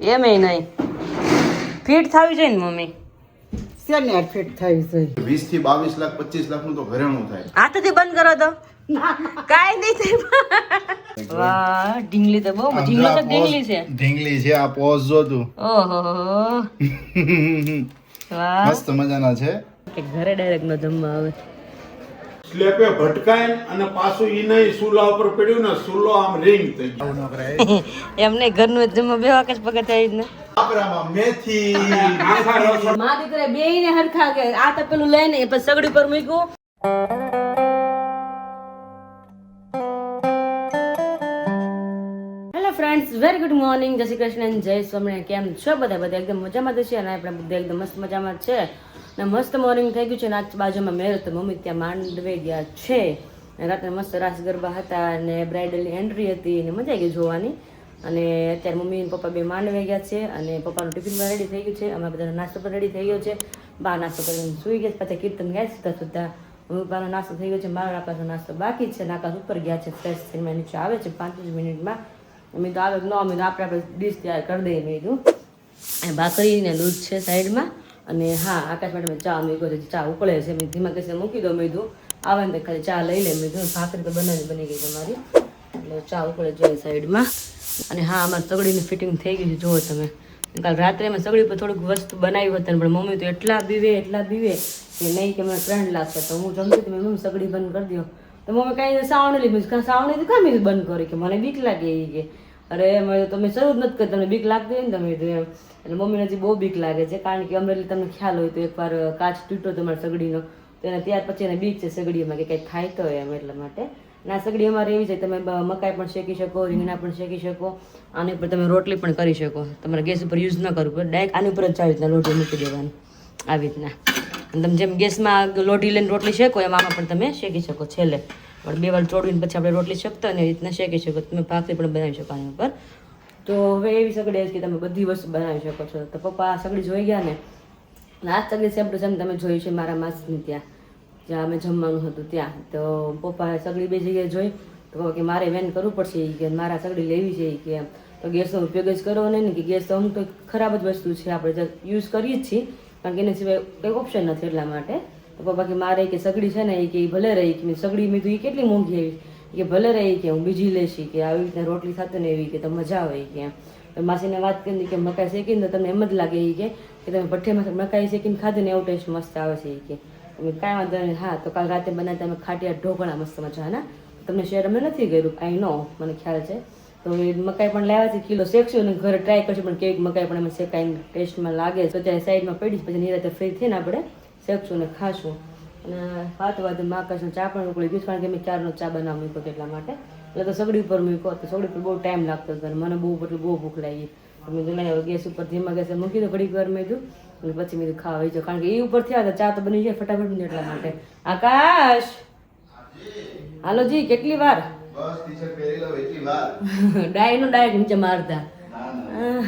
એમ એ નહીં. ફિટ થવી જોઈએ ને મમ્મી? શેને ફિટ થવી છે વીસથી બાવીસ લાખ પચીસ લાખનું તો ઘરેણું થાય. હાથથી બંધ કરો તો. કાંઈ નહીં થાય વાહ ઢીંગલી તો બહુ ઢીંગલી તો ઢીંગલી છે. ઢીંગલી છે આ પોઝ જો તું. ઓહો. વાહ. મસ્ત મજાના છે. કે ઘરે ડાયરેક્ટ નો જમવા આવે. સ્લેપે ભટકાય અને પાછું ઈ નહીં સુલા ઉપર પડ્યું ને સુલો આમ રિંગ થઈ ગયો. એમને ઘરનું જમવા બે વાકસ પગત જ ને આપરામાં મેથી. મા દીકરા બેય ને હરખા કે આ તો પેલું લઈને પછી સગડી પર મૂક્યું. વેરી ગુડ મોર્નિંગ જય શ્રી કૃષ્ણ જય સ્વામિનારાયણ. કેમ છો બધા? બધા એકદમ મજામાં તો છે અને આપણે બધા એકદમ મસ્ત મજામાં છે. ને મસ્ત મોર્નિંગ થઈ ગયું છે અને આજ બાજુમાં મેર તો મમ્મી ત્યાં માંડવે ગયા છે. અને રાત્રે મસ્ત રાસ ગરબા હતા અને બ્રાઇડલની એન્ટ્રી હતી અને મજા આવી ગઈ જોવાની. અને અત્યારે મમ્મી અને પપ્પા બે માંડવે ગયા છે અને પપ્પાનું ટિફિન પણ રેડી થઈ ગયું છે. અમારા બધાનો નાસ્તો પણ રેડી થઈ ગયો છે. બા નાસ્તો કરીને સૂઈ ગયા પાછા કીર્તન ગયા સીધા સુધા. મમ્મી પપ્પાનો નાસ્તો થઈ ગયો છે. મારો આકાશનો નાસ્તો બાકી છે અને આકાશ ઉપર ગયા છે. ફ્રેશ થઈને નીચે આવે છે પાંચ મિનિટમાં. અમે તો આવે ન મેં આપણે આપણે ડીશ તૈયાર કરી દઈએ મેં કીધું. અને ભાખરી દૂધ છે સાઈડમાં. અને હા, આકાશ માટે મેં ચા મૂક્યો છે ચા ઉકળે છે. મેં ધીમા કેસે મૂકી દો મેં કીધું, આવે ને ખાલી ચા લઈ લે. મેં કીધું, ભાખરી તો બનાવી, બની ગઈ તમારી. એટલે ચા ઉકળે જોઈએ સાઈડમાં. અને હા, અમારે સગડીની ફિટિંગ થઈ ગઈ છે, જુઓ તમે. કાલ રાત્રે મેં સગડી પર થોડુંક વસ્તુ બનાવી હતી, પણ મમ્મી તો એટલા બીવે એટલા બીવે કે નહીં કે મને ત્રણ લાગશે તો હું જમતી તો મેં મમ્મી, સગડી બંધ કરી દો તો મમ્મી કાંઈ સાવણી લીધી સાવણી કામ મેં બંધ કરી કે મને બીક લાગે એ કે. અરે મેં તો તમે શરૂ જ નથી કરી, તમને બીક લાગતી હોય ને તમે એમ. એટલે મમ્મીને હજી બહુ બીક લાગે છે, કારણ કે અમરેલી તમને ખ્યાલ હોય તો એકવાર કાચ તૂટ્યો તમારા સગડીનો. તો એને ત્યાર પછી એને બીક છે સગડીમાં કે કંઈક થાય તો એમ એટલા માટે. ના સગડી અમારે એવી છે, તમે મકાઈ પણ શેકી શકો, રીંગણા પણ શેકી શકો, આની ઉપર તમે રોટલી પણ કરી શકો. તમારે ગેસ ઉપર યુઝ ન કરવું પડે, ડાયરેક્ટ આની ઉપર જ આવી રીતના રોટલી મૂકી દેવાની, આવી રીતના. અને તમે જેમ ગેસમાં લોઢી લઈને રોટલી શેકો, એમ આમાં પણ તમે શેકી શકો છેલ્લે. પણ બે વાર ચોડવીને પછી આપણે રોટલી શકતા અને એવી રીતના શેકી શકો. તમે ભાખરી પણ બનાવી શકો આની ઉપર. તો હવે એવી સગડી છે કે તમે બધી વસ્તુ બનાવી શકો છો. તો પપ્પા, આ સગડી જોઈ ગયા ને? લાસ્ટ સગડી સેમ ટુ સેમ તમે જોઈ છે મારા માસની ત્યાં. જ્યાં અમે જમવાનું હતું ત્યાં. તો પપ્પાએ સગડી બે જગ્યાએ જોઈ. તો કે મારે વેન કરવું પડશે કે મારા સગડી લેવી છે કે એમ. તો ગેસનો ઉપયોગ જ કરવો નહીં ને, કે ગેસ તો અમુક ખરાબ જ વસ્તુ છે. આપણે યુઝ કરીએ જ છીએ. કારણ કે એના સિવાય કંઈ ઓપ્શન નથી એટલા માટે. પપ્પા મારે કે સગડી છે ને એ કે ભલે રહી કે સગડી મેં તો એ કેટલી મોંઘી આવી? કે ભલે રહી કે હું બીજી લેશી કે આવી રીતે રોટલી થતી ને એવી કે તો મજા આવે કે માસીને વાત કરી કે મકાઈ શેકીને તો તમને એમ જ લાગે એ કે તમે ભઠ્ઠીમાં મકાઈ શેકીને ખાધી ને એવો ટેસ્ટ મસ્ત આવે છે એ કે. અમે કાંઈ વાંધો નહીં. હા, તો કાલ રાતે બનાવતા અમે ખાટિયા ઢોકળા મસ્ત મજાના. તમને શેર અમે નથી કર્યું? આઈ નો, મને ખ્યાલ છે. તો મકાઈ પણ લાવ્યા છે, કિલો શેકશું અને ઘરે ટ્રાય કરશું, પણ કેવી મકાઈ પણ અમે શેકાઈને ટેસ્ટમાં લાગે તો ત્યારે સાઈડમાં પડી પછી નિરાતે ફ્રી થઈને આપણે શેકશું અને ખાશું. અને વાત વાત માકાશનો ચા પણ ઉકળી ગયું કારણ કે મેં ચારનો ચા બનાવ મૂક્યો એટલા માટે. એટલે તો સગડી ઉપર મૂક્યો તો સગડી પર બહુ ટાઈમ લાગતો હતો મને બહુ એટલે બહુ ભૂખ લાગી. મેં કીધું ગેસ ઉપર, ધીમા ગેસે મૂકી દો, ઘડીક વાર મેં કીધું, અને પછી મેં ખાવા આવી કારણ કે એ ઉપર થયા તો ચા તો બની જાય, ફટાફટ એટલા માટે. આકાશ! હાલો જી, કેટલી વાર? બસ ટી-શર્ટ પહેરી લો એટલી વાર. ડાયનો ડાયરેક્ટ નીચે મારતા.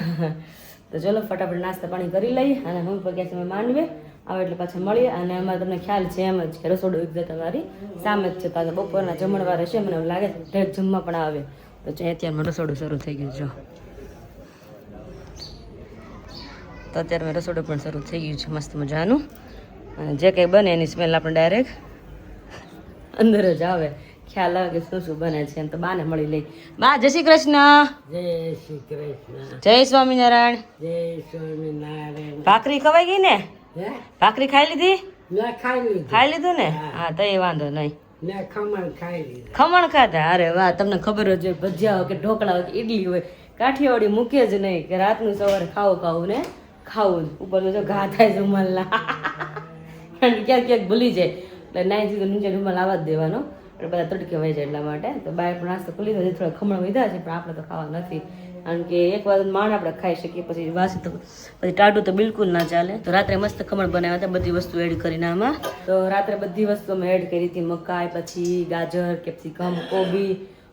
તો ચલો ફટાફટ નાસ્તા પાણી કરી લઈએ અને હું પગ્યા તમે માંડવે. આવે એટલે પાછા મળીએ અને અમારે તમને ખ્યાલ છે એમ જ કે રસોડું એક તમારી સામે જ છે. તાજા બપોરના જમણવાર હશે મને એવું લાગે છે. ઢેક જમવા પણ આવે. તો અત્યારે અત્યારમાં રસોડું શરૂ થઈ ગયું જો. તો અત્યારે મેં રસોડું પણ શરૂ થઈ ગયું છે. મસ્ત મજાનું. જે કંઈ બને એની સ્મેલ આપણે ડાયરેક્ટ અંદર જ આવે. ખ્યાલ આવે કે શું શું બને છે એમ તો બાને મળી લઈ. બા જય શ્રી કૃષ્ણ. જય શ્રી કૃષ્ણ. જય સ્વામિનારાયણ. જય સ્વામિનારાયણ. ભાખરી ખવાઈ ગઈ ને? ભાખરી ખાઈ લીધી? ખાઈ લીધું. ને? હા. તો એ વાંધો નહીં. ખમણ ખાતા અરે વાહ તમને ખબર જ હોય ભજીયા હોય કે ઢોકળા હોય કે ઈડલી હોય. કાઠિયાવાડી મૂકે જ નહીં કે રાતનું સવારે ખાવું ખાવું ને ખાવું ઉપરનું ઉપર જો ઘા થાય કારણ કે ક્યાંક ક્યાંક ભૂલી જાય. એટલે નાઈ તો નીચે રૂમાલ આવવા જ દેવાનો. એટલે બધા તડકે વહી જાય એટલા માટે. તો બહાર પણ નાસ્તો ખુલી જાય થોડા ખમણ વધ્યા છે પણ આપણે તો ખાવા નથી. કારણ કે એક વાર માંડ આપણે ખાઈ શકીએ પછી વાસી તો પછી ટાટું તો બિલકુલ ના ચાલે. તો રાત્રે મસ્ત ખમણ બનાવ્યા હતા બધી વસ્તુ એડ કરીને આમાં. તો રાત્રે બધી વસ્તુ અમે એડ કરી હતી મકાઈ પછી ગાજર કેપ્સિકમ કોબી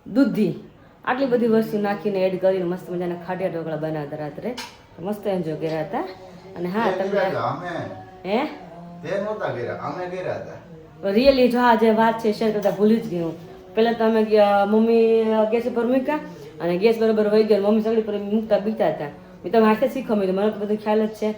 દૂધી. આટલી બધી વસ્તુ નાખીને એડ કરીને મસ્ત મજાના ખાટિયા ઢોકળા બનાવ્યા હતા રાત્રે. મસ્ત એન્જોય કર્યા હતા. અને હા તમને હે? તે નહોતા કર્યા અમે કર્યા હતા. રિયલી જો આ જે વાત છે, શેર કરતા ભૂલી જ ગયું પહેલાં તો અમે મમ્મી ગેસ ઉપર મૂક્યા અને ગેસ બરોબર વહી ગયો મમ્મી સગડી પર મૂકતા બીતા હતા. મેં તમે હાથે શીખો. મેં મને બધું ખ્યાલ જ છે.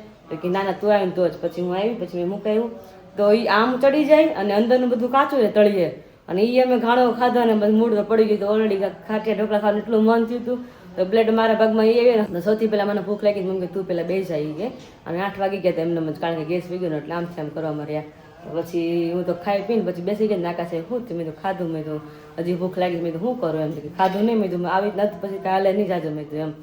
કે, ના ના, તું આવીને તો જ પછી હું આવી, પછી મેં મૂકાયું. તો એ આમ ચડી જાય અને અંદરનું બધું કાચું રહે તળીએ અને એ અમે ઘાણો ખાધો અને બધું મૂળ પડી ગયું તો ઓલરેડી ખાટિયા ઢોકળા ખાવાનું એટલું મન થયું હતું. તો બ્લેડ મારા ભાગમાં એ આવી સૌથી પહેલાં મને ભૂખ લાગી. મમ્મી તું પહેલાં બેસાઈ ગઈ અને આઠ વાગી ગયા હતા. એમને કારણ કે ગેસ વીગ્યો એટલે આમ છે એમ કરવા મળ્યા. પછી હું તો ખાઈ પીને પછી બેસી ગઈ નાકા છે થયું? મેં તો ખાધું મેં તો હજી ભૂખ લાગી મેં તો શું કરું? એમ ખાધું નહીં મેં તો આવી નથી, પછી કાલે નહીં જાજો મેં તો એમ.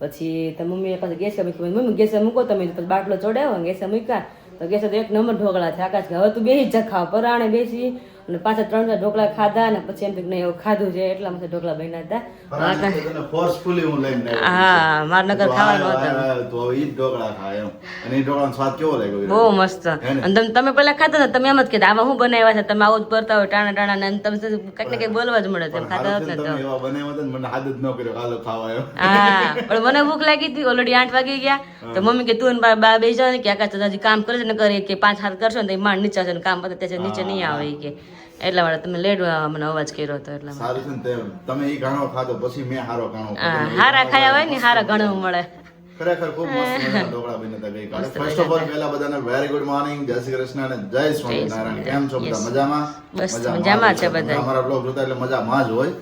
પછી તો મમ્મીએ પાછું ગેસે મૂક્યું, મમ્મી, ગેસે મૂકો તમે, પછી બાટલો ચોડાવ્યો ગેસે મૂક્યા. તો ગેસે તો એક નંબર ઢોકળા છે, આકાશ હવે તું બેસી જ ખાવ પરાણે બેસી. અને પાછા ત્રણ ચાર ઢોકળા ખાધા ને પછી એમ કે નહીં એવું ખાધું છે એટલા માટે ઢોકળા બન્યા હતા. forcefully હું લઈને હા મારા નગર તો ખાવાનું હતું તો ઈ ઢોકળા ખાય એમ. અને ઈ ઢોકળાનો સ્વાદ કેવો લાગ્યો બહુ મસ્ત. હે અને તમે તમે પેલા ખાતા હતા તમે એમ જ કીધા આમાં શું બનાવ્યા છે? તમે આવું જ ભરતા હોય ટાણા ટાણા ને તમે કંઈક ને કંઈક બોલવા જ મળે તેમ ખાતા હતા તો. તમે એવા બનાવ્યા હતા મને આદત ન કર્યો હાલો ખાવા એમ. હા પણ મને ભૂખ લાગી હતી ઓલરેડી આઠ વાગી ગયા. તો મમ્મી કે તું બા બા બે જાવ ને કે આકાશ કામ કરે છે ને કરે કે પાંચ હાથ કરશો ને તો માંડ નીચે આવશે ને કામ પતે ત્યાં નીચે નહીં આવે કે. એટલા માટે તમે લેડ મને અવાજ કર્યો હતો એટલા. સારું છે ને તમે. એ ઘાણો ખાધો પછી મેં હારો ઘાણો હારા ખાયા હોય ને હારા ઘણો મળે. ખરેખર ખૂબ મસ્ત મજાના ઢોકળા બની હતા ગઈકાલે. ફર્સ્ટ ઓફ ઓલ પહેલા બધાને વેરી ગુડ મોર્નિંગ જય શ્રી કૃષ્ણ અને જય સ્વામિનારાયણ. કેમ છો બધા? મજામાં? બસ મજામાં છે બધા. અમારા બ્લોગ જોતા એટલે મજામાં જ હોય.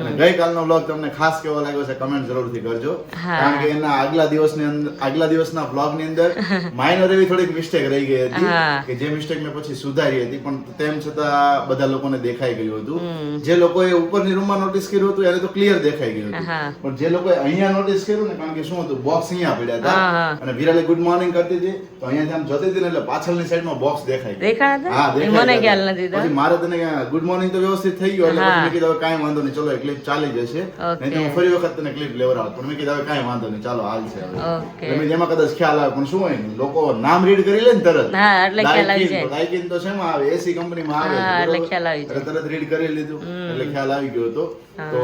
અને ગઈકાલનો બ્લોગ તમને ખાસ કેવો લાગ્યો છે કમેન્ટ જરૂરથી કરજો. કારણ કે એના આગલા દિવસની અંદર આગલા દિવસના બ્લોગની અંદર માઇનર એવી થોડીક મિસ્ટેક રહી ગઈ હતી કે જે મિસ્ટેક મેં પછી સુધારી હતી. પણ તેમ છતાં બધા લોકોને દેખાઈ ગયું હતું. જે લોકોએ ઉપરની રૂમમાં નોટિસ કર્યું હતું એને તો ક્લિયર દેખાઈ ગયું હતું. પણ જે લોકોએ અહીંયા નોટિસ કર્યું ને કારણ કે શું હતું બોક્સ અહીંયા પડ્યા હતા. અને વિરાલે ગુડ મોર્નિંગ કરતી હતી. તો અહીંયાથી આમ જોતી હતી ને એટલે પાછળની સાઈડમાં બોક્સ દેખાય દેખાયા હા, દેખાય મને ખ્યાલ નથી પછી મારે તને ગુડ મોર્નિંગ તો વ્યવસ્થિત થઈ ગયો એટલે મેં કીધું હવે કાંઈ વાંધો નહીં. ચલો એ ક્લિપ ચાલી જશે. નહીં તો હું ફરી વખત તને ક્લિપ લેવડાવત પણ મેં કીધું હવે કાંઈ વાંધો નહીં. ચાલો હાલ છે હવે. મેં જેમાં કદાચ ખ્યાલ આવે પણ શું હોય લોકો નામ રીડ કરી લે ને તરત. હા, એટલે ખ્યાલ આવી જાય. દાયકીન તો શેમાં આવે? એસી કંપનીમાં આવે એટલે ખ્યાલ આવી જાય. તરત રીડ કરી લીધું. એટલે ખ્યાલ આવી ગયો હતો. તો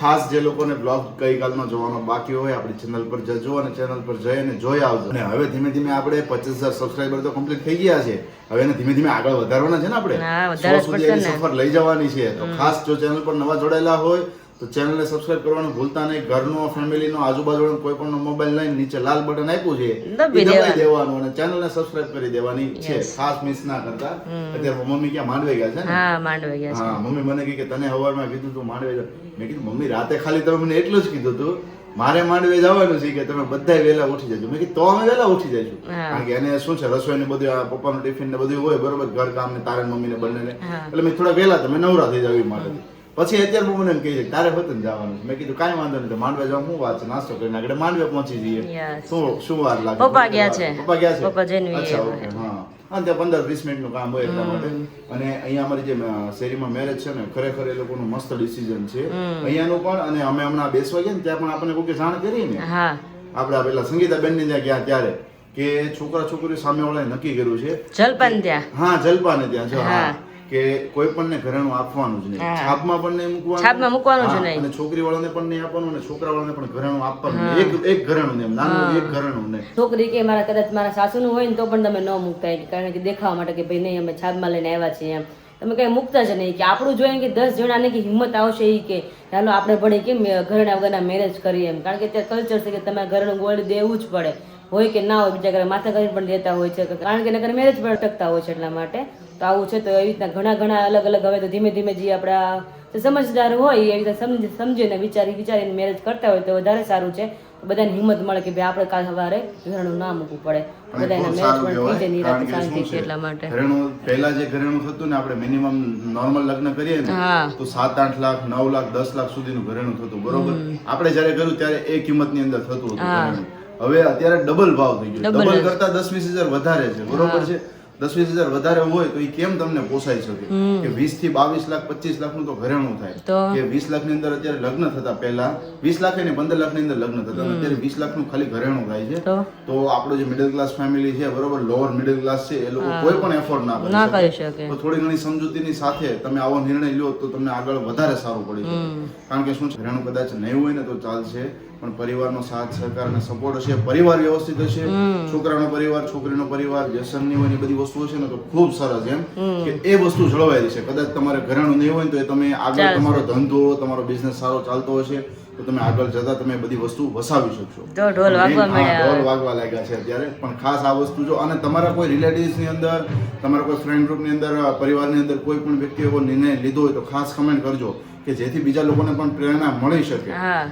ખાસ જે લોકોને બ્લોગ ગઈકાલનો જોવાનો બાકી હોય આપણી ચેનલ પર જજો અને ચેનલ પર જઈ અને જોઈ આવજો. અને હવે ધીમે ધીમે આપણે પચીસ હજાર સબસ્ક્રાઈબર તો કમ્પ્લીટ થઈ ગયા છે. હવે એને ધીમે ધીમે આગળ વધારવાના છે ને આપણે? સો સુધી એની સફર લઈ જવાની છે. તો ખાસ જો ચેનલ પર નવા જોડાયેલા હોય તો ચેનલને સબસ્ક્રાઇબ કરવાનું ભૂલતા નહીં. ઘરનો ફેમિલીનો આજુબાજુનો કોઈ પણ મોબાઈલ લઈને નીચે લાલ બટન આપ્યું છે દબાવી દેવાનું. અને ચેનલને સબસ્ક્રાઇબ કરી દેવાની છે. ખાસ મિસ ના કરતા. અત્યારે મમ્મી ક્યાં માંડવે ગયા છે હા માંડવે ગયા છે. હા મમ્મી મને કહે કે તને હવારમાં કીધું તું માંડવે જા મેં કીધું મમ્મી રાતે ખાલી તમે મને એટલું જ કીધું તું. મારે માંડવે જવાનું છે કે તમે બધા વહેલા ઉઠી જજો. મેં કીધું તો અમે વહેલા ઉઠી જઈશું. કારણ કે એને શું છે રસોઈ ને બધું આ પપ્પાનું ટિફિન ને બધું હોય બરોબર ઘર કામ ને તારે મમ્મી ને બંને એટલે મેં થોડા વહેલા તમે નવરા થઈ જાવ એ માટે પછી અત્યારે મને એમ કહે તારે હોતું જવાનું. મેં કીધું કાંઈ વાંધો નહીં તો માંડવે જવા શું વાત છે નાસ્તો કરીને આગળ માંડવે પહોંચી જઈએ. શું શું વાર લાગે? પપ્પા ગયા છે. પપ્પા ગયા છે? પપ્પા જઈને અચ્છા ઓકે હા. અને ત્યાં પંદર વીસ મિનિટનું કામ હોય એટલા માટે. અને અહીંયા અમારી જે શેરીમાં મેરેજ છે ને ખરેખર એ લોકોનું મસ્ત ડિસિઝન છે. અહીંયાનું પણ અને અમે હમણાં બેસવા ગયા ને ત્યાં પણ આપણને કોઈ જાણ કરી ને? હા. આપણે પેલા સંગીતાબેન ને ત્યાં ગયા ત્યારે કે છોકરા છોકરી સામે વાળાએ નક્કી કર્યું છે જલપાન ત્યાં. હા જલપાને ત્યાં છે હા. હા. કે કોઈ પણ ને ઘરેણું આપવાનું જ નહીં. છાપમાં પણ નહીં મૂકવાનું. છાપમાં મૂકવાનું જ નહીં. અને છોકરી વાળાને પણ નહીં આપવાનું અને છોકરા વાળાને પણ ઘરેણું આપવાનું એક એક ઘરેણું નહીં નાનું એક ઘરેણું નહીં. છોકરી કે મારા કદાચ મારા સાસુનું હોય ને તો પણ તમે ન મૂકતા કારણ કે દેખાવા માટે કે ભાઈ નહીં અમે છાપમાં લઈને આવ્યા છીએ એમ. તમે કઈ મૂકતા જ નહીં કે આપણું જોઈએ કે દસ જણાને કે હિંમત આવશે એ કે ચાલો આપણે ભણી કેમ ઘરના વગરના મેરેજ કરીએ એમ. કારણ કે ત્યાં કલ્ચર છે કે તમારે ઘરનું ગોળ દેવું જ પડે. હોય કે ના હોય બીજા ઘરે માથા ઘરે પણ લેતા હોય છે. કારણ કે નગર મેરેજ પણ અટકતા હોય છે એટલા માટે. તો આવું છે તો એવી રીતના ઘણા ઘણા અલગ અલગ હવે તો ધીમે ધીમે જે આપણા સમજદાર હોય એ રીતે સમજ સમજીને વિચારી વિચારીને મેરેજ કરતા હોય તો વધારે સારું છે. બધાને હિંમત મળે કે ભાઈ આપણે કાલ સવારે ઘરેણું ના મૂકવું પડે. બધાના મેરેજ પણ થઈ કહેવાય. કારણ કે જાય નિરાતે શાંતિથી છે? એટલા માટે. ઘરેણું પહેલા જે ઘરેણું થતું ને આપણે મિનિમમ નોર્મલ લગ્ન કરીએ ને તો લાખ નવ લાખ દસ લાખ સુધીનું ઘરેણું થતું બરોબર? આપણે જયારે કર્યું ત્યારે એ કિંમતની અંદર થતું હતું. હવે અત્યારે ડબલ ભાવ થઈ ગયો ડબલ કરતા દસ વીસ હજાર વધારે છે. બરોબર છે? દસ વીસ હજાર વધારે હોય તો એ કેમ તમને પોસાઈ શકે? કે વીસથી બાવીસ લાખ પચીસ લાખનું તો ઘરેણું થાય. કે વીસ લાખની અંદર અત્યારે લગ્ન થતા પહેલા વીસ લાખ ને પંદર લાખની અંદર લગ્ન થતા અત્યારે વીસ લાખનું ખાલી ઘરેણું થાય છે. તો? આપણો જે મિડલ ક્લાસ ફેમિલી છે બરોબર લોઅર મિડલ ક્લાસ છે એ લોકો કોઈ પણ એફોર્ડ ના કરી શકે. તો થોડી ઘણી સમજૂતીની સાથે તમે આવો નિર્ણય લ્યો તો તમને આગળ વધારે સારું પડી શકે. કારણ કે શું છે ઘરેણું કદાચ નહીં હોય ને તો ચાલશે પણ પરિવારનો સાથ સહકાર અને સપોર્ટ હશે પરિવાર વ્યવસ્થિત હશે. છોકરાનો પરિવાર છોકરીનો પરિવાર વ્યસનની હોય ને બધી વસ્તુ હશે ને તો ખૂબ સરસ એમ કે એ વસ્તુ જળવાઈ રહેશે કદાચ તમારે ઘરેણું નહીં હોય ને તો એ તમે આગળ તમારો ધંધો તમારો બિઝનેસ સારો ચાલતો હશે તો તમે આગળ જતા તમે બધી વસ્તુ વસાવી શકશો. ઢોલ વાગવા લાગ્યા છે અત્યારે. પણ ખાસ આ વસ્તુ જો અને તમારા કોઈ રિલેટિવ્સની અંદર તમારા કોઈ ફ્રેન્ડ ગ્રુપની અંદર પરિવારની અંદર કોઈ પણ વ્યક્તિ એવો નિર્ણય લીધો હોય તો ખાસ કમેન્ટ કરજો કે જેથી બીજા લોકોને પણ પ્રેરણા મળી શકે.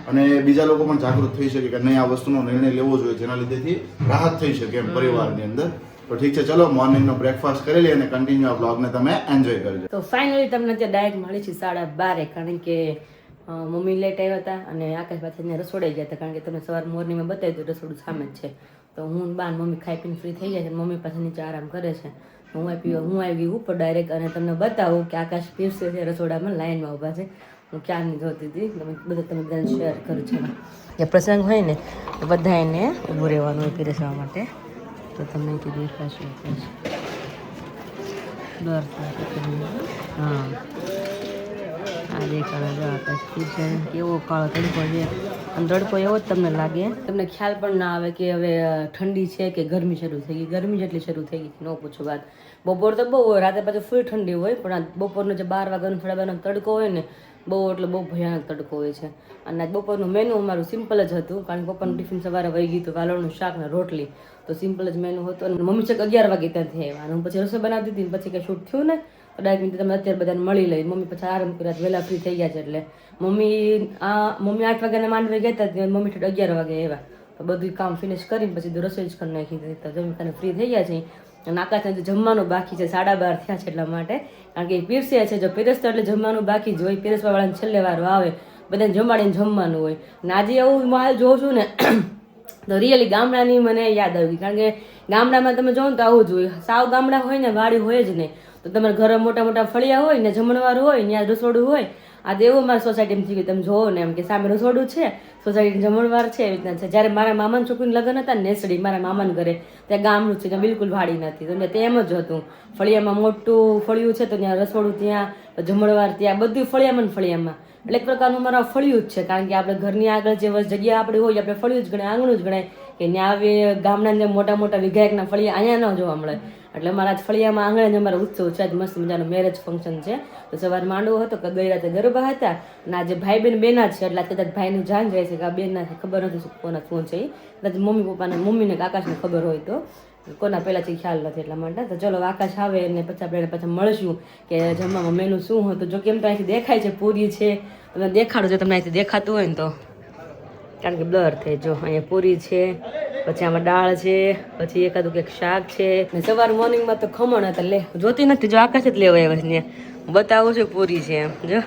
અને બીજા લોકો પણ જાગૃત થઈ શકે કે નહીં આ વસ્તુનો નિર્ણય લેવો જોઈએ જેના લીધેથી રાહત થઈ શકે એમ પરિવારની અંદર. તો ઠીક છે ચલો મોર્નિંગનો બ્રેકફાસ્ટ કરી લઈએ અને કન્ટિન્યુ આ બ્લોગને તમે એન્જોય કરજો. તો ફાઇનલી તમને ત્યાં ડાયરેક્ટ મળી છે સાડા બારે કારણ કે મમ્મી લેટ આવ્યા હતા અને આકાશ પાછળ રસોડાઈ ગયા હતા કારણ કે તમને સવાર મોર્નિંગમાં બતાવી હતું રસોડું સામે જ છે. તો હું બાર મમ્મી ખાઈ પીને ફ્રી થઈ જાય છે મમ્મી પાસે નીચે આરામ કરે છે. તો હું આપી હું આવી ઉપર ડાયરેક્ટ અને તમને બતાવું કે આકાશ પીરસે છે રસોડામાં લાઈનમાં ઊભા છે. હું ક્યારની જોતી હતી તમે બધા તમે બધાને શેર કરું છું. એ પ્રસંગ હોય ને તો બધા એને ઊભું રહેવાનું હોય પીરસવા માટે. તો તમને કીધું દેખાશે દર હા. આજે જો આકાશ છે. કેવો કાળો તડકો છે. તડકો એવો જ તમને લાગે. તમને ખ્યાલ પણ ના આવે કે હવે ઠંડી છે કે ગરમી શરૂ થઈ ગઈ. ગરમી જેટલી શરૂ થઈ ગઈ, ન પૂછો વાત. બપોર તો બહુ હોય રાતે પાછું ફૂલ ઠંડી હોય, પણ આ બપોરનો જે બાર વાગ્યાનો થોડા તડકો હોય ને, બહુ એટલે બહુ ભયાનક તડકો હોય છે. અને બપોરનું મેનુ અમારું સિમ્પલ જ હતું, કારણ કે બપોરનું ટિફિન સવારે વહી ગયું હતું વાલોળનું શાક ને રોટલી. તો સિમ્પલ જ મેનુ હતું અને મમ્મી છેક અગિયાર વાગે ત્યાંથી આવ્યા અને પછી રસોઈ બનાવતી હતી પછી કંઈ શૂટ થયું ને તો ડાયરેક્ટ તમે અત્યારે બધાને મળી લઈ. મમ્મી પછી આરામ કર્યા વહેલા ફ્રી થઈ ગયા છે એટલે. મમ્મી આ, મમ્મી આઠ વાગ્યાના માંડવે ગયા હતા મમ્મી ઠેઠ અગિયાર વાગે આવ્યા. તો બધું કામ ફિનિશ કરીને પછી રસોઈ જ કરી નાખી હતી. તો જમી કરીને ફ્રી થઈ ગયા છે અને આકાશને જમવાનું બાકી છે, સાડા બાર થયા છે એટલા માટે. કારણ કે એ પીરસે છે, જો પીરસતો એટલે જમવાનું બાકી જ હોય. પીરસવાવાળાને છેલ્લે વારો આવે. બધાને જમાડીને જમવાનું હોય. અને આજે એવું માલ જોઉં છું ને તો રિયલી ગામડાની મને યાદ આવી કારણ કે ગામડામાં તમે જોવો તો આવું જ હોય. સાવ ગામડા હોય ને વાડી હોય જ નહીં. તો તમારા ઘરે મોટા મોટા ફળિયા હોય ને જમણવાર હોય ત્યાં રસોડું હોય આ તો મારા સોસાયટીમાં થઈ ગયું તમે જોવો ને એમ કે સામે રસોડું છે સોસાયટી જમણવાર છે, એવી રીતના છે. જ્યારે મારા મામાના છોકરીને લગ્ન હતા નેસડી, મારા મામાના ઘરે, ત્યાં ગામનું છે, ત્યાં બિલકુલ વાડી નથી. તો ત્યાં તેમ જ હતું. ફળિયામાં મોટું ફળિયું છે, તો ત્યાં રસોડું ત્યાં જમણવાર ત્યાં, બધું ફળિયામાં ફળિયામાં. એટલે એક પ્રકારનું મારા ફળિયું જ છે, કારણ કે આપણે ઘરની આગળ જે જગ્યા આપણી હોય, આપણે ફળિયું જ ગણાય, આંગણું જ ગણાય, કે ત્યાં આવી ગામના અંદર મોટા મોટા વિધાયકના ફળિયા અહીંયા ન જોવા મળે. એટલે મારા આજ ફળિયામાં આંગણે જ અમારો ઉત્સવ છે, આજ મસ્ત મજાનું મેરેજ ફંક્શન છે. તો સવાર માંડવો હતો કે ગઈ રાતે ગરબા હતા અને આજે ભાઈ બેન બેના છે, એટલે કદાચ ભાઈનું જાન જાય છે કે આ બેનના છે ખબર નથી કોના શું છે. કદાચ મમ્મી પપ્પાને મમ્મીને આકાશને ખબર હોય તો. કોના પહેલાંથી ખ્યાલ નથી એટલા માટે. તો ચલો આકાશ આવે અને પછી આપણે પાછા મળશું કે જમવામાં મેનુ શું હતું જો કેમ તો અહીંથી દેખાય છે, પૂરી છે. તમે દેખાડો જો તમને અહીંથી દેખાતું હોય ને તો. કારણ કે બ્લર થઈ જો, અહીંયા પૂરી છે, પછી આમાં દાળ છે, પછી એકાદું કંઈક શાક છે. ને સવાર મોર્નિંગમાં તો ખમણ હતા, લે, જોતી નથી, જો આકાશ જ લેવા આવ્યા છે હું બતાવું છું પૂરી છે એમ, જો.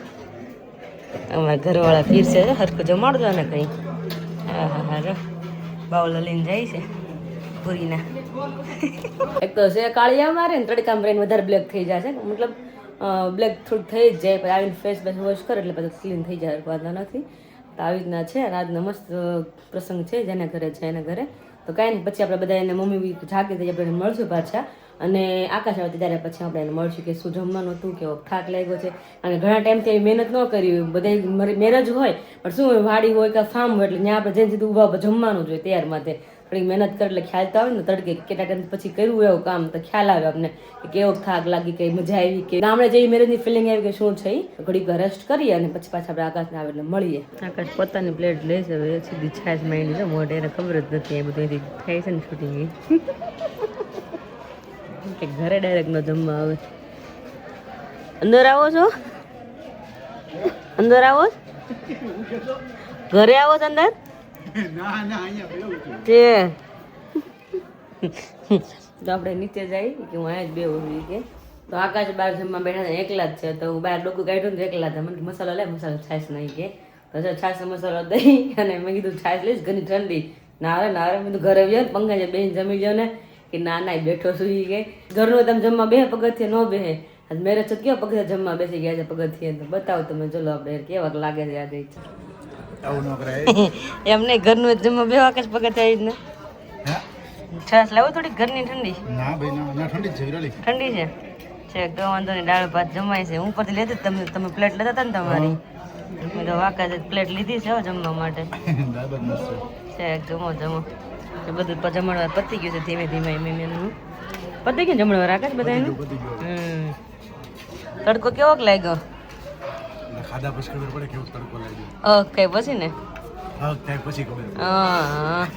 અમારા ઘરવાળા ફીરશે હરખું જમાડજો ને કંઈ. હા હા હા, જો. બાઉલ લઈને જાય છે, પૂરીના. એક તો છે કાળિયા મારે ને તડકામાં રહીને વધારે બ્લેક થઈ જાય છે. મતલબ બ્લેક થોડું થઈ જ જાય, પછી આવીને ફેસ બેસ વોશ કરે એટલે પછી ક્લીન થઈ જાય, વાંધો નથી. તો આવી રીતના છે અને મસ્ત પ્રસંગ છે જેના ઘરે છે એના ઘરે. તો કાંઈ નહીં, પછી આપણે બધા એને મમ્મી જાગે થઈ આપણે મળશું પાછા. અને આકાશ આવે ત્યારે પછી આપણે એને મળશું કે શું જમવાનું હતું, કેવો થાક લાગ્યો છે. અને ઘણા ટાઈમથી મહેનત ન કરી હોય બધા મેરેજ હોય, પણ શું હોય, વાડી હોય કે ફાર્મ હોય, એટલે ત્યાં આપણે જઈને સીધું ઊભા જમવાનું જોઈએ તૈયાર માટે. થોડી મહેનત કરે એટલે ખ્યાલ તો આવે ને, તડકે કેટલા ટાઈમ પછી કર્યું એવું કામ, તો ખ્યાલ આવે આપણને કે કેવો થાક લાગી, કઈ મજા આવી કે ગામડે જઈ મેરેજની ફિલિંગ આવી કે શું છે. ઘડીક રેસ્ટ કરીએ અને પછી પાછા આપણે આકાશને આવે એટલે મળીએ. આકાશ પોતાની પ્લેટ લે છે, હવે સીધી છાશ માંડી છે મોઢે એને ખબર જ નથી એ બધું થાય છે ને શૂટિંગ કે ઘરે ડાયરેક્ટ ન જમવા આવે. અંદર આવો છો? અંદર આવો? ઘરે આવો છો અંદર? તે તો આપણે નીચે જઈ કે હું અહીંયા જ બેવું છું કે? તો આકાશ બાર જમવા બેઠા હતા એકલા જ છે. તો હું બહાર ડોકું કાઢ્યું ને એકલા હતા. મને મસાલો લે મસાલો છાશ નહીં કે. પછી છાશ મસાલો દઈ અને મેં કીધું છાશ લઈશ ઘણી ઠંડી. ના રે ના રે મેં ઘરે વ્યો પંખા જે બેન જમી ગયો ને. કે ના ના બેઠો સુઈ ગઈ ઘરનું તમે જમવા બે પગથિયે ન બેહે. આજ મેરેજ છે કેવા પગથિયા જમવા બેસી ગયા છે પગથિયે? તો બતાવો તમે ચલો આપણે કેવા લાગે છે આજે? એમ નહીં ઘરનું જમવા બે જ પગથિયે આવી ને. છાશ લાવો થોડી ઘરની ઠંડી. ના ભાઈ ના ના ઠંડી છે વિરાલી. ઠંડી છે? છે તો વાંધો નહીં દાળ ભાત જમાય છે. હું પરથી લેતી તમે તમે પ્લેટ લેતા હતા ને તમારી? મેં તો વાકા પ્લેટ લીધી છે જમવા માટે. છે. જમો જમો. એ બધું જમણવાર પતી ગયું છે ધીમે ધીમે એમ એમનું પતી ગયું જમણવાર આકાશ બધા એનું તડકો કેવો લાગ્યો? ખાધા પછી ખબર પડે કેવું તડકો લાગ્યો. ઓકે પછી ને? હા હા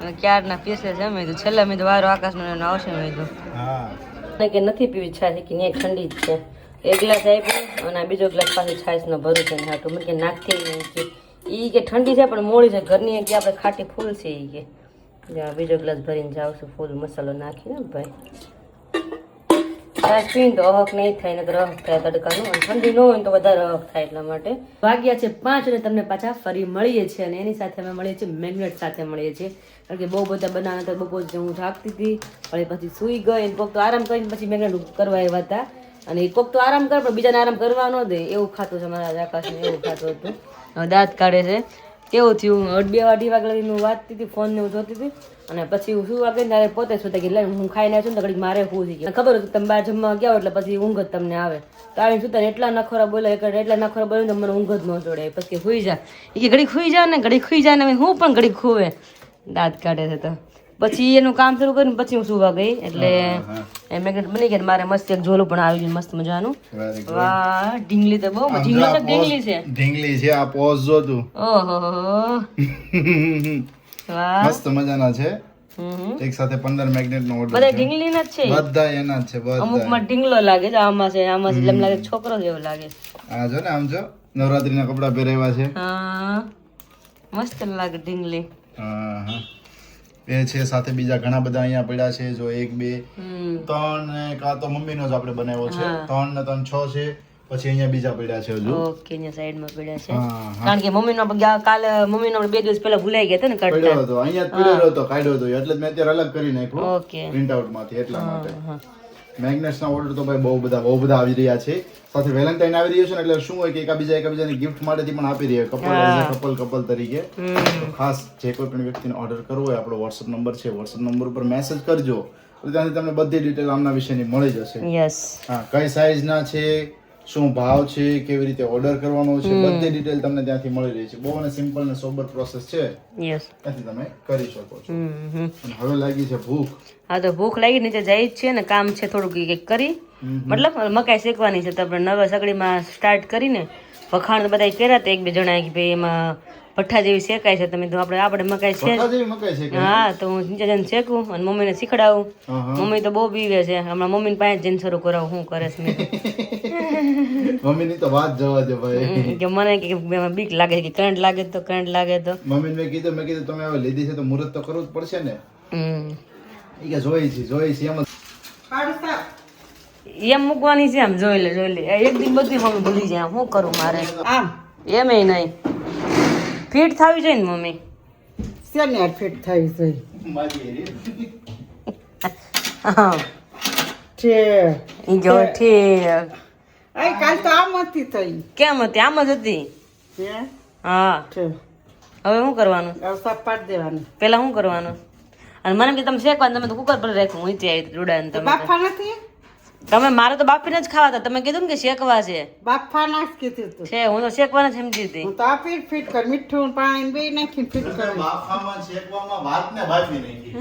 અને ક્યારના પીસે છે મેં તો છેલ્લે મેં તો વારો આકાશનો એનો આવશે મેં તો હા. કે નથી પીવી છાશ કે ને ઠંડી જ છે. એક ગ્લાસ આપ્યો અને આ બીજો ગ્લાસ પાછી છાશનો ભરું છે ને હાટું. મેં કે નાખતી નહીં કે. એ કે ઠંડી છે પણ મોડી છે. ઘરની કે આપણે ખાટી ફૂલ છે એ કે. બીજો ગ્લાસ ભરીને જાઉં છું ફૂલ મસાલો નાખીને ભાઈ. છાશ તો અહક નહીં થાય નકર અહક થાય તડકાનું. અને ઠંડી ન હોય તો વધારે અહક થાય એટલા માટે. વાગ્યા છે પાંચ અને તમને પાછા ફરી મળીએ છીએ અને એની સાથે અમે મળીએ છીએ મેગ્નેટ સાથે મળીએ છીએ. કારણ કે બહુ બધા બનાવના હતા બપોર જે હું જાગતી હતી. વળી પછી સૂઈ ગઈ અને કોક તો આરામ કરીને પછી મેગ્નેટ કરવા આવ્યા હતા. અને કોક તો આરામ કરે પણ બીજાને આરામ કરવા ન દે. એવું ખાતું છે મારા આકાશને એવું ખાતું હતું. દાંત કાઢે છે. કેવું થયું? અઢ બે અઢી વાગે લગી હું વાંચતી હતી, ફોન ને હું જોતી હતી. અને પછી હું શું વાગે? ત્યારે પોતે શું કે લે હું ખાઈને છું ને તો મારે શું થઈ ગયું. ખબર હતી તમે બહાર જમવા ગયા એટલે પછી ઊંઘ જ તમને આવે. તો આવીને શું એટલા નખોરા બોલે? કે એટલા નખોરા બોલે તો મને ઊંઘ જ ન જોડે. પછી સુઈ જા. એ કે ઘડીક હુઈ જા ને ઘડી ખુઈ જા ને, હું પણ ઘડી ખુવે દાંત કાઢે છે તો. પછી એનું કામ શરૂ કર્યું ને પછી હું સુવા ગઈ. એટલે મેગ્નેટ બની ગયા મારે મસ્ત એક ઝોલું પણ આવી ગયું મસ્ત મજાનું. વાહ ઢીંગલી તો બહુ ઢીંગલી તો ઢીંગલી છે. ઢીંગલી છે આ પોઝ જો તું. ઓહો. વાહ. મસ્ત મજાના છે. એક સાથે પંદર મેગ્નેટ નો ઓર્ડર બધા ઢીંગલી ના છે બધા એના છે બધા. અમુકમાં ઢીંગલો લાગે છે આમાં છે આમાં છે. એમ લાગે છોકરો જેવો લાગે. આ જો ને આમ જો. નવરાત્રીના કપડા પહેરાવ્યા છે. હા. મસ્ત લાગે ઢીંગલી. હા હા. એ છે સાથે બીજા ઘણા બધા અહીંયા પડ્યા છે જો એક બે ત્રણ ને કાં તો મમ્મીનો જ આપણે બનાવ્યો છે. ત્રણ ને ત્રણ છ છે પછી અહીંયા બીજા પડ્યા છે હજુ. ઓકે અહીંયા સાઈડમાં પડ્યા છે. કારણ કે મમ્મીનો નો ગયા કાલે મમ્મીનો નો બે દિવસ પહેલા ભૂલાઈ ગયા હતા ને કાઢતા પડ્યો હતો અહીંયા જ પડ્યો હતો કાઢ્યો હતો એટલે મેં અત્યારે અલગ કરી નાખ્યો. ઓકે. પ્રિન્ટ આઉટમાંથી એટલા માટે. હા મેગ્નેટ્સ ના ઓર્ડર તો ભાઈ બહુ બધા બહુ બધા આવી રહ્યા છે. સાથે વેલેન્ટાઇન આવી રહ્યો છે ને એટલે શું હોય કે એકાબીજા એકાબીજાની ગિફ્ટ માટેથી પણ આપી રહ્યા કપલ કપલ કપલ તરીકે. તો ખાસ જે કોઈ પણ વ્યક્તિને ઓર્ડર કરવો હોય આપણો વોટ્સઅપ નંબર છે વોટ્સઅપ નંબર ઉપર મેસેજ કરજો. ત્યાંથી તમને બધી ડિટેલ આમના વિશેની મળી જશે. યસ હા કઈ સાઈઝ ના છે શું ભાવ છે કેવી રીતે ઓર્ડર કરવાનો છે બધી ડિટેલ તમને ત્યાંથી મળી રહી છે. બહુ અને સિમ્પલ ને સોબર પ્રોસેસ છે. યસ ત્યાંથી તમે કરી શકો છો. અને હવે લાગી છે ભૂખ. હા તો ભૂખ લાગી નીચે જાય છે ને કામ છે થોડુંક કંઈક કરી. મતલબ મકાઈ શેકવાની છે તો આપણે નવા સગડીમાં સ્ટાર્ટ કરીને વખાણ તો બધા કર્યા હતા એક બે જણા કે ભાઈ એમાં ભઠ્ઠા જેવી શેકાય છે. તમે તો આપણે આપણે મકાઈ છે ભઠ્ઠા જેવી મકાઈ છે? કે હા તો હું નીચે જઈને શેકું અને મમ્મીને શીખડાવું. મમ્મી તો બહુ પીવે છે. હમણાં મમ્મીને પાસે જઈને શરૂ કરાવું. શું કરે છે મમ્મીની તો વાત જવા દે ભાઈ. કે મને કે બીક લાગે કે કરંટ લાગે તો કરંટ લાગે તો. મમ્મીને મેં કીધું મેં કીધું તમે હવે લીધી છે તો મુહૂર્ત તો કરવું જ પડશે ને. હમ. ઈ કે જોઈ છે જોઈ છે એમ એમ મૂકવાની છે આમ જોઈ લે જોઈ લે. એક દિન બધી મમ્મી ભૂલી જાય. શું કરું મારે? આમ. એમ નહીં. ફિટ થવી જોઈએ ને મમ્મી? શેને ફિટ થવી છે ઈ જો ઠીક. એ કાલ તો આમ હતી થઈ કેમ હતી? આમ જ હતી? હા? હવે શું કરવાનું? સપાટ દેવાનું. પેલા શું કરવાનું? અને મને કે તમે શેકવાનું તમે તો કુકર પર રાખું હું ત્યાં આવી જોડાને તમે. બાફા નથી? તમે મારે તો બાફીને જ ખાવા હતા. તમે કીધું ને કે શેકવા છે. બાફા ના કીધું તું. છે હું તો શેકવાના જ સમજી હતી. હું તો આ ફીટ ફીટ કર મીઠું પાણી બે નાખી ફીટ કર બાફામાં શેકવામાં વાતને બાફી નાખી.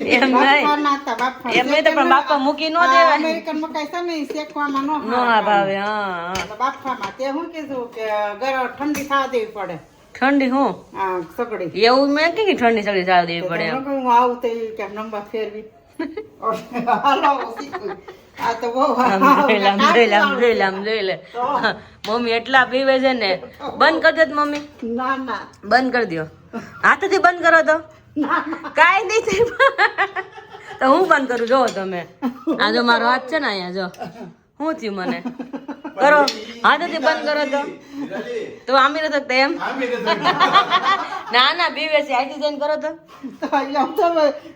એમ નહીં. બાફા ના હતા બાફા એમ નહીં તો પણ બાપા મૂકી ન દેવાય. અમેરિકન મકાઈ છે ને શેકવામાં નો નો હા ભાવે હા. બાફામાં તે હું કીધું કે ગરમ ઠંડી થવા દેવી પડે. ઠંડી હું? સગડી. એવું મેં કે ઠંડી સગડી ચાલ દેવી પડે હું આવું તો કેમ નંબર ફેરવી? હાલો, શીખું. મમ્મી એટલા પીવે છે ને. બંધ કરી દો મમ્મી. ના ના. બંધ કરી દો હાથથી બંધ કરો તો. કાઈ નહીં તો હું બંધ કરું? જો તમે. આ જો મારો હાથ છે ને અહીંયા જો. શું થયું મને? કરો. હાથથી બંધ કરો તો. તો આમી નથી શકતા એમ? ના ના પીવે છે આઈથી જઈને કરો તો.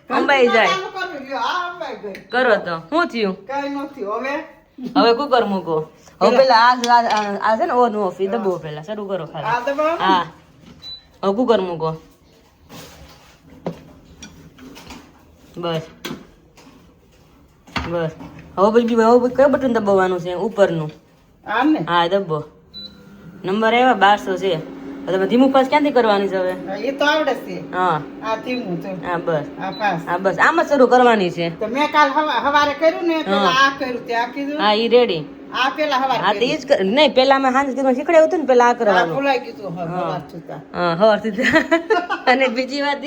અંબાઈ જાય. કરો તો. શું થયું? કઈ નથી હવે? હવે કુકર મૂકો. હવે પેલા આ છે ને ઓન ઓફ એ દબો પેલા. શરૂ કરો ખાલી. હા. હવે કુકર મૂકો. બસ. બસ. હવે પછી હવે કયો બટન દબાવવાનું છે? ઉપરનું. હા દબો. નંબર આવ્યા બારસો છે. તમે ધીમું પાસ ક્યાંથી કરવાની છે હવે? એ તો આવડે છે. હા. આ ધીમું તો હા બસ. પાસ. હા બસ. આમ જ શરૂ કરવાની છે. તો મેં કાલ હવા- હવારે કર્યું ને આ કર્યું તે આ કીધું? હા ઈ રેડી આ પેલા હવાર હા તો જ નહીં પેલા મેં હાંજ કીધું શીખડાયું હતું ને પેલા આ કરવાનું. ભૂલાઈ ગયું હવાર છૂટા હા હવારથી અને બીજી વાત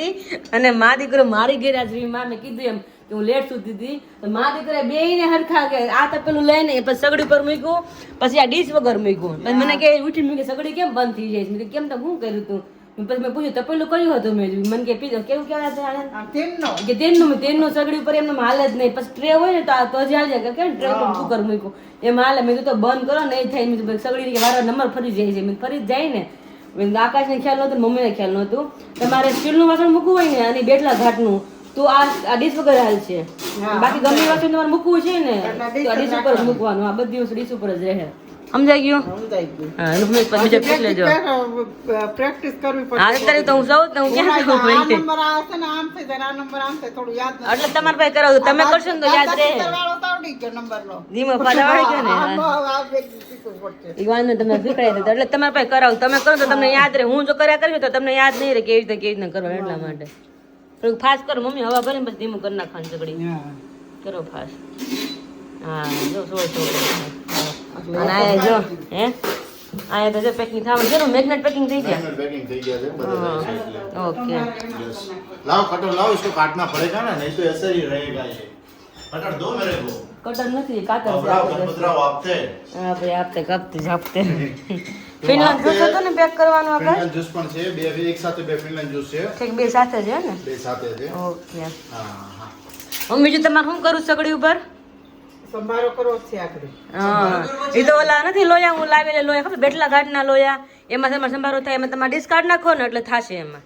અને મા દીકરો મારી ઘેર મા કીધું એમ હું લેટ સુધી હતી. તો મા દીકરા બે ને હરખા કે આ તો પેલું લઈને પછી સગડી પર મૂક્યું. પછી આ ડીશ વગર મૂક્યું. પછી મને કે ઉઠી મૂકી સગડી કેમ બંધ થઈ જાય મેં કેમ તો હું કર્યું તું? પછી મેં પૂછ્યું તપેલું કર્યું કયું હતું મેં? મને કે પીધો. કેવું? આમ તેલનો. કે તેલનું તેલનું સગડી ઉપર એમને હાલ જ નહીં. પછી ટ્રે હોય ને તો તો જ હાલે કે કેમ ટ્રે પર કુકર મૂક્યું? એમ હાલે. મેં તો બંધ કરો ને થાય. મેં સગડી કે વારો નંબર ફરી જાય છે. મેં ફરી જ જાય ને. આકાશને ખ્યાલ નહોતો મમ્મીને ખ્યાલ નહોતું. તમારે સ્ટીલનું વાસણ મૂકવું હોય ને અને બેટલા ઘાટનું તો આ આ ડીશ વગર હાલ છે. બાકી ગમે વસ્તુ તમારે મૂકવું છે ને તો આ ડીશ ઉપર જ મૂકવાનું. આ બધી વસ્તુ ડીશ ઉપર જ રહે. સમજાઈ ગયું? સમજાઈ ગયું. હા એનું પછી બીજો પૂછ લેજો પ્રેક્ટિસ કરવી પડે હા અત્યારે તો હું જાઉં તો હું ક્યાં જાઉં કરું ભાઈ? નંબર આવશે ને આમ થઈ જાય આ નંબર આમ થાય થોડું યાદ એટલે તમારે પાસે કરો તમે કરશો ને તો યાદ રહે. વાળો તો આવડી ગયો નંબર નો ધીમો પાછા વાળી ગયો ને આ વાંધો તમે શીખવાડી દીધો એટલે તમારે પાસે કરાવ. તમે કરો તો તમને યાદ રહે. હું જો કર્યા કર્યું તો તમને યાદ નહીં રહે કેવી રીતે કેવી રીતે કરો એટલા માટે. થોડુંક ફાસ્ટ કરો મમ્મી હવા ભરીને પછી ધીમું કરી નાખવાનું સગડી કરો ફાસ્ટ હા જો સોળ સોળ અને આયા જો હે આયા તો જો પેકિંગ થવાનું છે ને મેગ્નેટ પેકિંગ થઈ ગયા પેકિંગ થઈ ગયા છે બધા જાય છે એટલે ઓકે Yes. लाओ कटर लाओ इसको काटना पड़ेगा ना नहीं तो ऐसे ही रहेगा ये कटर दो मेरे को કટર નથી કાતર अब છે राव આપણે. पत्राव आपते હા ભાઈ આપતે કાપતે જાપતે ફિનલેન્ડ જ્યુસ હતો ને પેક કરવાનો આગળ? ફિનલેન્ડ જ્યુસ પણ છે. બે એક સાથે બે ફિનલેન્ડ જ્યુસ છે. ઠીક બે સાથે છે ને? બે સાથે છે. ઓકે. હા હા. હું બીજું તમારે શું કરું સગડી ઉપર? સંભારો કરવો છે આખરે. હા. એ તો ઓલા નથી લોયા હું લાવેલા લોયા. ખબર બેટલા ઘાટના લોયા. એમાં તમારે સંભારો થાય એમાં તમારે ડિસ્કાર્ડ નાખો ને એટલે થશે એમાં.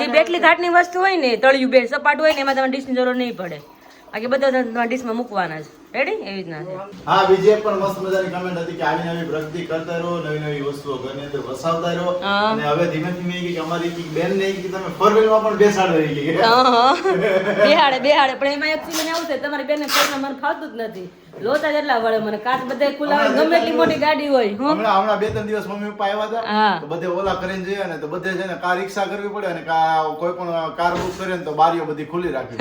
જે બેટલી ઘાટની વસ્તુ હોય ને તળિયું બે સપાટ હોય ને એમાં તમારે ડિશની જરૂર નહીં પડે. બાકી બધા તમારે ડીશમાં મૂકવાના જ. રેડી એવી છે હા બીજી એક પણ મસ્ત મજાની કમેન્ટ હતી કે આવી નવી પ્રગતિ કરતા રહો નવી નવી વસ્તુઓ ઘરની અંદર વસાવતા રહો. અને હવે ધીમે ધીમે કે અમારી એક બેન ને કે તમે ફોર વ્હીલમાં પણ બેસાડો રહી ગઈ બેહાડે બેહાડે. પણ એમાં એકચ્યુઅલી મને આવું છે તમારી બેનને ફોનમાં મને ફાવતું જ નથી. લોચા જેટલા વળે મને કાચ બધે ખુલ્લા ગમે એટલી મોટી ગાડી હોય હમણાં હમણાં બે ત્રણ દિવસ મમ્મી પપ્પા આવ્યા હતા તો બધે ઓલા કરીને જઈએ ને તો બધે છે ને કાર રિક્ષા કરવી પડે અને કા કોઈ પણ કાર બુક કરે ને તો બારીઓ બધી ખુલ્લી રાખવી.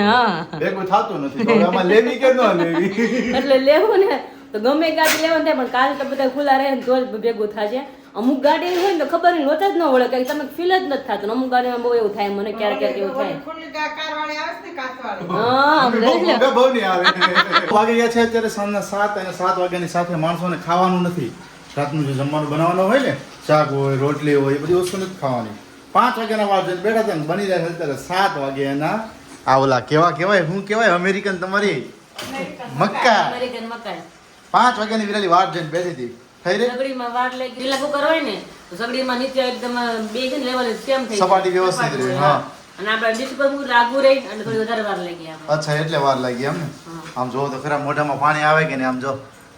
ભેગું થતું નથી તો આમાં લેવી કે ન લેવી? એટલે લેવું ને તો ગમે ગાડી લેવાનું થાય પણ કાલે તો બધા ખુલ્લા રહે ને તો જ ભેગું થશે. અમુક ગાડી એવી હોય ને તો ખબર નહીં લોચા જ ન વળે કે તમે ફીલ જ નથી થતું અમુક ગાડીમાં બહુ એવું થાય મને ક્યારેક ક્યારેક એવું થાય. ખુલ્લી કાર વાળી આવે છે ને કાચ વાળી હા આમ બહુ લઈ લો. મોંઘા ભાવ નહીં આવે વાગી ગયા છે અત્યારે સાંજના સાત અને સાત વાગ્યાની સાથે માણસોને ખાવાનું નથી. રાતનું જે જમવાનું બનાવવાનું હોય ને શાક હોય રોટલી હોય એ બધી વસ્તુ નથી ખાવાની. પાંચ વાગ્યાના વાર જઈને બેઠા હતા બની રહ્યા છે અત્યારે સાત વાગ્યાના આ ઓલા કેવા કેવાય હું કેવાય અમેરિકન તમારી. મક્કા. અમેરિકન પાંચ વાગ્યાની વિરાલી વાટ જઈને બેસી હતી. થઈ રહી? સગડીમાં વાટ લાગી. ઢીલા કુકર હોય ને તો સગડીમાં નીચે એકદમ બે છે ને લેવલ કેમ થઈ સપાટી વ્યવસ્થિત રહે, હા. અને આપણે ડીશ પર લાગુ રહી અને થોડી વધારે વાર લાગી અચ્છા એટલે વાર લાગી એમ ને? આમ જોવો તો ખરા મોઢામાં પાણી આવે કે ને આમ જો.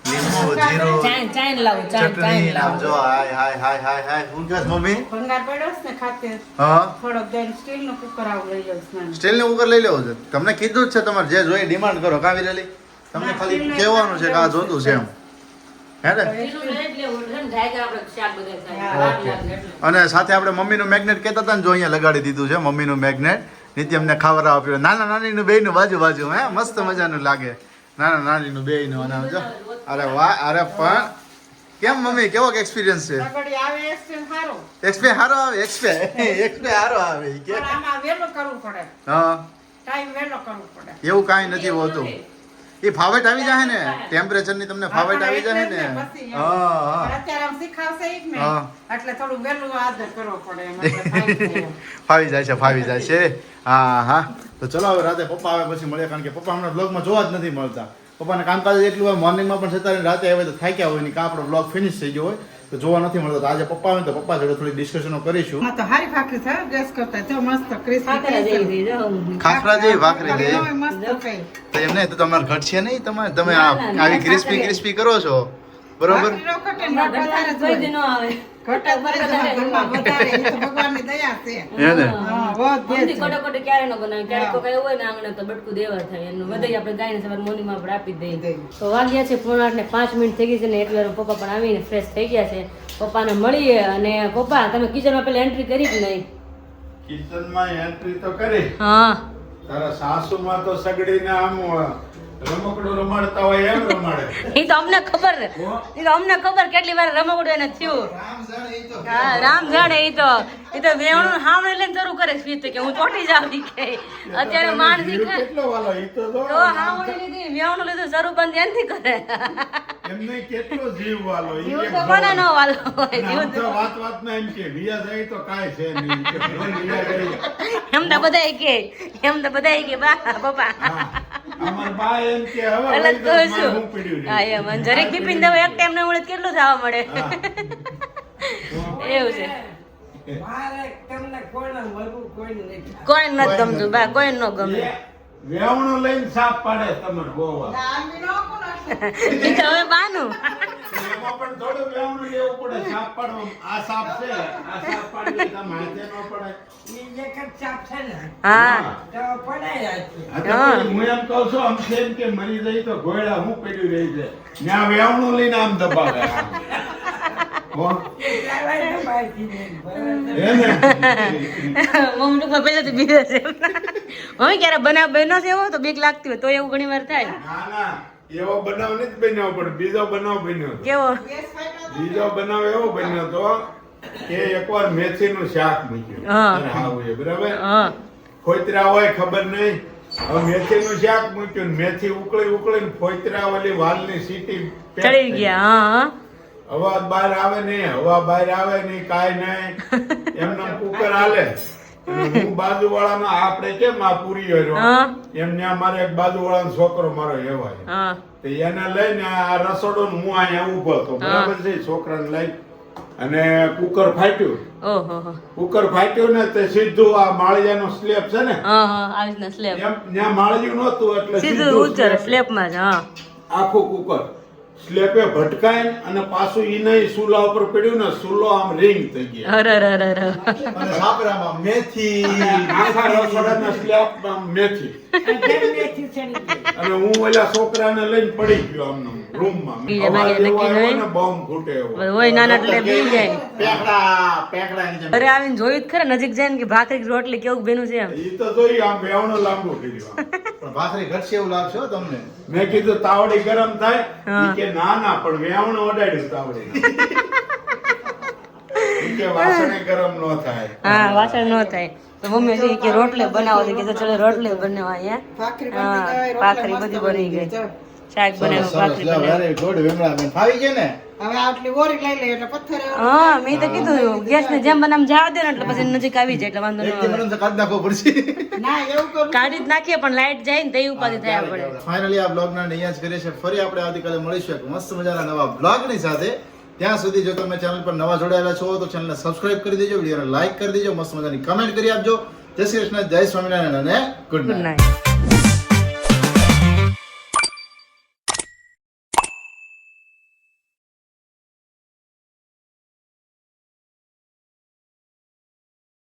લીંબુ જીરું ચાઈન ચાઈન લાવ ચાઈન ચાઈન ને જો હાય હાય હાય હાય હાય. હું કહે મમ્મી? ભંગાર પડ્યો છે ને ખાતે? હા? થોડો દેન સ્ટીલ નો કુકર આવ લઈ લઉં છું સ્ટીલ નો કુકર લઈ લેવો છે? તમને કીધું જ છે તમારે જે જોઈએ ડિમાન્ડ કરો. કાવી રેલી તમને ખાલી કહેવાનું છે કે આ જોતું છે. એમ. ને? લેવું ને અને સાથે આપણે મમ્મીનું મેગ્નેટ કહેતા હતા ને જો અહીંયા લગાડી દીધું છે મમ્મીનું મેગ્નેટ નિત્યમને ખાવરા આપ્યો. નાના નાનીનું બેયનું બાજુ બાજુ હે? મસ્ત મજાનું લાગે. નાના નાનીનું બેયનું અને આમ જો. અરે વાહ અરે પણ. કેમ મમ્મી કેવો એક્સપિરિયન્સ છે? એક્સપે હારો. આવે એક્સપે એક્સપે હારો આવે કે. પણ કરવું પડે. હા. ટાઈમ વહેલો કરવું પડે. એવું કાંઈ નથી હોતું. એ ફાવેટ આવી જાય ને? ટેમ્પરેચરની તમને ફાવેટ આવી જાય ને? ને. ફાવી જાય છે ફાવી જાય છે. હા હા. તો ચલો હવે રાતે પપ્પા આવે પછી મળીએ કારણ કે પપ્પા હમણાં બ્લોગમાં જોવા જ નથી મળતા. પપ્પાને કામકાજ એટલું હોય મોર્નિંગમાં પણ છતાં રાતે આવે તો થાક્યા હોય ને કાં આપણો બ્લોગ ફિનિશ થઈ ગયો હોય તો જોવા નથી મળતો. આજે પપ્પા આવે ને તો પપ્પા જોડે થોડી ડિસ્કશનો કરીશું. હા તો હારી ભાખરી છે ગેસ કરતા જો મસ્ત ક્રિસ્પી ખાખરા જેવી ભાખરી મસ્ત થઈ. તો એમને તો તમારે છે નહીં તમે તમે આવી ક્રિસ્પી ક્રિસ્પી કરો છો. બરોબર? પાંચ મિનિટ થઈ ગઈ છે ને એટલે પપ્પા પણ આવીને ફ્રેશ થઈ ગયા છે. પપ્પાને મળીએ અને પપ્પા તમે કિચનમાં પેલા એન્ટ્રી કરી જ નહીં? કિચનમાં એન્ટ્રી તો કરી. હા. તારા સાસુમાં તો સગડીને આમ રમકડું રમાડતા હોય એમ રમાડે. એ તો અમને ખબર એ તો અમને ખબર કેટલી વાર રમકડું એને થયું. રામ જાણે હા રામ જાણે એ તો. એ તો વેણું હાવણે લઈને શરૂ કરે સ્વીત કે હું ચોટી જાવ ઈ કે. અત્યારે માણ શીખે કેટલો વાલો ઈ તો જો તો હાવણી લીધી વેણું લીધું શરૂ બંધ એનથી કરે. એમને કેટલો જીવ વાલો ઈ જીવ તો કોને નો વાલો જીવ તો વાત વાત વાતમાં એમ કે વિયા જાય તો કાંઈ છે નહીં. એમ તો બધા કે એમ તો બધા કે બા પપ્પા. અમાર બા એમ કે હવે તો શું? હું એમ જરીક બિપિન દવા એક ટાઈમ ને મળે કેટલું થવા મળે. એવું છે. કોઈ ન ગમતું બા કોઈ ન ગમે. વેવણું લઈને સાપ પાડે તમને ગોવા આમ બી ન કોના ઈ તો હવે બાનું. એમાં પણ થોડું વેવણું લેવું પડે સાપ પાડવા આ સાપ છે આ સાપ પાડવી તમે હાથે ન પડે હા. હા, તો પછી હું એમ કહું છું આમ છે કે મરી જાય તો ઘોડા હું પડ્યું રહી છે ત્યાં વેવણું લઈને આમ દબાવે હો? હે પપ્પા પહેલા તો પહેલેથી છે મમ્મી ક્યારે બનાવ બન્યો છે એવો? તો બીક લાગતી હોય તો એવું ઘણી વાર થાય. ના ના. એવો બનાવ નથી બન્યો પણ બીજો બનાવ બન્યો કેવો? બીજો બનાવ એવો બન્યો તો કે એકવાર મેથીનું શાક મૂક્યું. હા. બરાબર? હા. ફોતરા હોય ખબર નહીં. હવે મેથી નું શાક મૂક્યું ને મેથી ઉકળી ઉકળીને ફોતરા ઓલી વાલની સીટી ચડી ગયા હા. હવા બહાર આવે નહીં હવા બહાર આવે નહીં કાંઈ નહીં. એમને કુકર હાલે. હું બાજુવાળામાં આપણે કેમ આ પૂરી હર્યો એમને એમ ત્યાં મારે એક બાજુવાળાનો છોકરો મારો એવાય. તો એને લઈને આ રસોડો ને હું અહીંયા ઊભો હતો. બરાબર છે? છોકરાને લઈ અને કુકર ફાટ્યું. કુકર ફાટ્યું ને તે સીધું આ માળિયાનો સ્લેબ છે ને? ત્યાં માળિયું નહોતું એટલે સીધું સ્લેબમાં જ આખું કુકર. સ્લેપે ભટકાય અને પાછું ઈ નહીં સુલા ઉપર પડ્યું ને સુલો આમ રિંગ થઈ ગયા. અરે અરે અરે અરે. અને સાપરામાં મેથી આખા રસોડાના સ્લેબમાં મેથી. અને હું ઓલા છોકરાને લઈને પડી ગયો આમનો રૂમમાં. બોમ્બ ફૂટે હોય નાના એટલે બી જાય પેકડા અરે આવીને જોયું ખરે નજીક જાય ને કે ભાખરી રોટલી કેવું બેનું છે એમ. ઈ તો જોઈ આમ બેવણો લાંબુ કર્યું પણ ભાખરી ઘટશે એવું લાગશે તમને? મેં કીધું તાવડી ગરમ થાય. કે ના ના પણ વેવણો અડાડ્યું તાવડી. કે વાસણે ગરમ ન થાય. હા વાસણ ન થાય. તો મમ્મી છે કે રોટલી બનાવો છે કે તો ચલો રોટલી બનાવવા અહીંયા ભાખરી હા, ભાખરી રોટલા બધી બની ગઈ. શાક બનાવ્યું ભાખરી લ્યો, બનાવી very good, વિમળા બેન. ફાવી ગઈ ને? હવે આટલી ઓરી લઈ લે એટલે પથ્થર એવો હા મેં તો કીધું ગેસ ને જેમ બનામ જવા દે ને એટલે પછી નજીક આવી જાય એટલે વાંધો કાઢી નાખવો પડશે. ના એવું કરું કાઢી જ નાખીએ પણ લાઈટ જાય ને તે ઉપાધિ થાય આપણે. ફાઇનલી આ બ્લોગ ના અહીંયા જ કરીએ છીએ. ફરી આપણે આવતીકાલે મળીશું એક મસ્ત મજાના નવા બ્લોગની સાથે. ત્યાં સુધી જો તમે ચેનલ પર નવા જોડાયેલા છો તો ચેનલને સબસ્ક્રાઇબ કરી દેજો વિડીયોને લાઈક કરી દેજો મસ્ત મજાની કમેન્ટ કરી આપજો. જય શ્રી કૃષ્ણ જય સ્વામિનારાયણ અને ગુડ નાઇટ